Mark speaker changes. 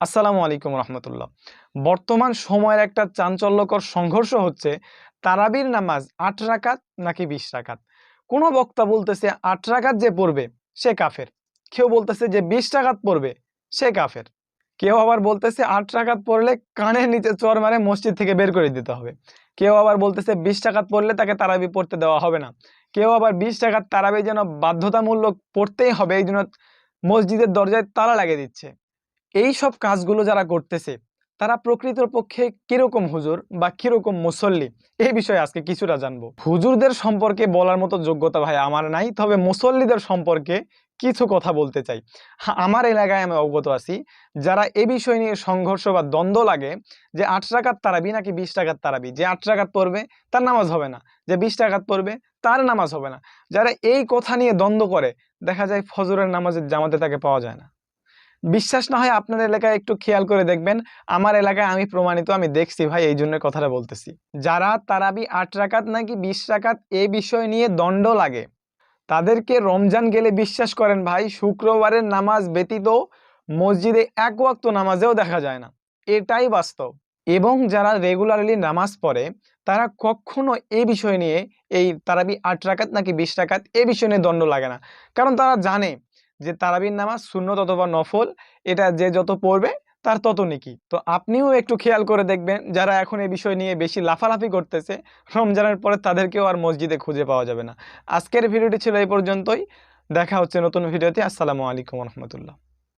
Speaker 1: আসসালামু আলাইকুম রহমতুল্লাহ। বর্তমান সময়ের একটা চাঞ্চল্যকর সংঘর্ষ হচ্ছে তারাবির নামাজ আট রাকাত নাকি বিশ রাকাত? কোনো বক্তা বলতেছে আট রাকাত যে পড়বে সে কাফের। কেউ বলতেছে যে বিশ রাকাত পড়বে সে কাফের। কেউ আবার বলতেছে আট রাকাত পড়লে কানের নিচে চর মারে মসজিদ থেকে বের করে দিতে হবে। কেউ আবার বলতেছে বিশ টাকাত পড়লে তাকে তারাবি পড়তে দেওয়া হবে না। কেউ আবার বিশ টাকার তারাবি যেন বাধ্যতামূলক পড়তেই হবে, এই জন্য মসজিদের দরজায় তালা লাগিয়ে দিচ্ছে। এই সব কাজগুলো যারা করতেছে, তারা প্রকৃতপক্ষে কীরকম হুজুর বা কীরকম মুসল্লি? এই বিষয়ে আজকে কিছুটা জানব। হুজুরদের সম্পর্কে বলার মতো যোগ্যতা ভাই আমার নাই, তবে মুসল্লিদের সম্পর্কে কিছু কথা বলতে চাই। আমার এলাকায় আমি অবগত আছি, যারা এ বিষয় নিয়ে সংঘর্ষ বা দ্বন্দ্ব লাগে যে আট টাকার তারাবি নাকি বিশ টাকার তারাবি? যে আট টাকাত পড়বে, তার নামাজ হবে না। যে বিশ টাকাত পড়বে, তার নামাজ হবে না। যারা এই কথা নিয়ে দ্বন্দ্ব করে, দেখা যায় ফজরের নামাজের জামাতে তাকে পাওয়া যায় না। বিশ্বাস না হয় আপনার এলাকায় একটু খেয়াল করে দেখবেন। আমার এলাকায় আমি প্রমাণিত, আমি দেখছি ভাই, এই জন্য কথাটা বলতেছি। যারা তারাবি আট রাকাত নাকি বিশ রাকাত এই বিষয় নিয়ে দণ্ড লাগে, তাদেরকে রমজান গেলে বিশ্বাস করেন ভাই, শুক্রবারের নামাজ ব্যতীত মসজিদে এক ওয়াক্ত নামাজেও দেখা যায় না। এটাই বাস্তব। এবং যারা রেগুলারলি নামাজ পড়ে, তারা কখনো এই বিষয় নিয়ে, এই তারাবি আট রাকাত নাকি বিশ রাকাত এ বিষয় নিয়ে দণ্ড লাগে না। কারণ তারা জানে যে তারাবির নামাজ সুন্নত অথবা নফল, এটা যে যত পড়বে তার তত নেকি তো আপনিও একটু খেয়াল করে দেখবেন, যারা এখন এই বিষয় নিয়ে বেশি লাফালাফি করতেছে, রমজানের পরে তাদেরকেও আর মসজিদে খুঁজে পাওয়া যাবে না। আজকের ভিডিওটি ছিল এই পর্যন্তই। দেখা হচ্ছে নতুন ভিডিওতে। আসসালামু আলাইকুম রহমতুল্লাহ।